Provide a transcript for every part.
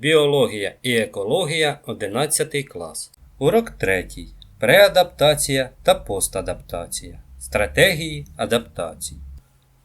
Біологія і екологія 11 клас. Урок 3. Преадаптація та постадаптація. Стратегії адаптації.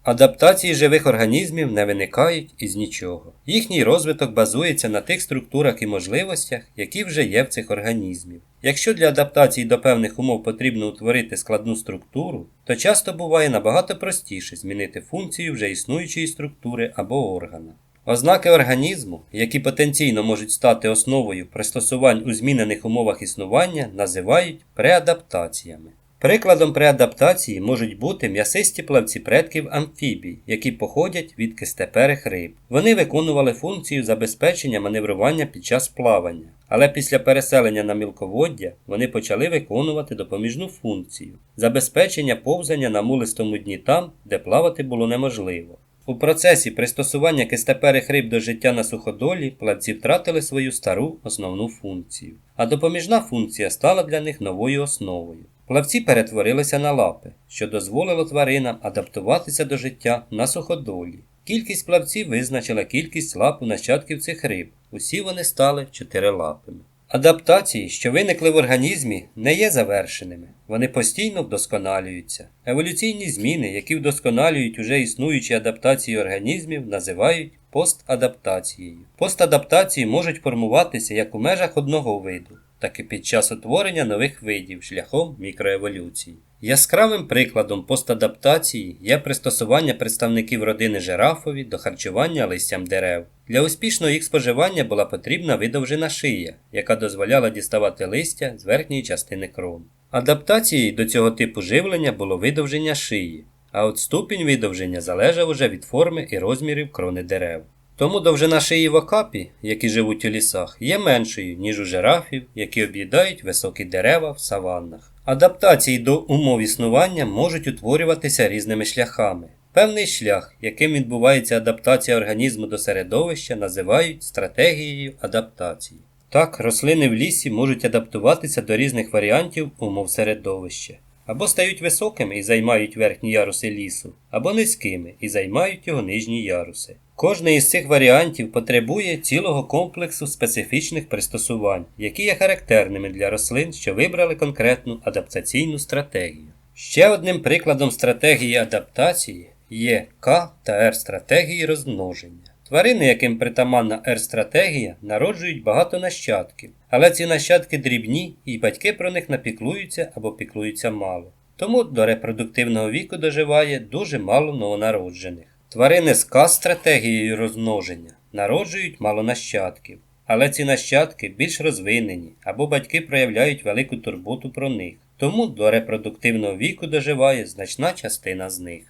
Адаптації живих організмів не виникають із нічого. Їхній розвиток базується на тих структурах і можливостях, які вже є в цих організмів. Якщо для адаптації до певних умов потрібно утворити складну структуру, то часто буває набагато простіше змінити функцію вже існуючої структури або органа. Ознаки організму, які потенційно можуть стати основою пристосувань у змінених умовах існування, називають преадаптаціями. Прикладом преадаптації можуть бути м'ясисті плавці предків амфібій, які походять від кистеперих риб. Вони виконували функцію забезпечення маневрування під час плавання, але після переселення на мілководдя вони почали виконувати допоміжну функцію забезпечення повзання на мулистому дні там, де плавати було неможливо. У процесі пристосування кистеперих риб до життя на суходолі плавці втратили свою стару основну функцію, а допоміжна функція стала для них новою основою. Плавці перетворилися на лапи, що дозволило тваринам адаптуватися до життя на суходолі. Кількість плавців визначила кількість лап у нащадків цих риб. Усі вони стали чотирилапими. Адаптації, що виникли в організмі, не є завершеними, вони постійно вдосконалюються. Еволюційні зміни, які вдосконалюють уже існуючі адаптації організмів, називають постадаптацією. Постадаптації можуть формуватися як у межах одного виду, так і під час утворення нових видів шляхом мікроеволюції. Яскравим прикладом постадаптації є пристосування представників родини жирафові до харчування листям дерев. Для успішного їх споживання була потрібна видовжена шия, яка дозволяла діставати листя з верхньої частини крон. Адаптацією до цього типу живлення було видовження шиї, а от ступінь видовження залежав уже від форми і розмірів крони дерев. Тому довжина шиї в окапі, які живуть у лісах, є меншою, ніж у жирафів, які об'їдають високі дерева в саваннах. Адаптації до умов існування можуть утворюватися різними шляхами. Певний шлях, яким відбувається адаптація організму до середовища, називають стратегією адаптації. Так, рослини в лісі можуть адаптуватися до різних варіантів умов середовища. Або стають високими і займають верхні яруси лісу, або низькими і займають його нижні яруси. Кожний із цих варіантів потребує цілого комплексу специфічних пристосувань, які є характерними для рослин, що вибрали конкретну адаптаційну стратегію. Ще одним прикладом стратегії адаптації є К та Р стратегії розмноження. Тварини, яким притаманна Р-стратегія, народжують багато нащадків, але ці нащадки дрібні і батьки про них напіклуються або піклуються мало. Тому до репродуктивного віку доживає дуже мало новонароджених. Тварини з К-стратегією розмноження народжують мало нащадків, але ці нащадки більш розвинені або батьки проявляють велику турботу про них, тому до репродуктивного віку доживає значна частина з них.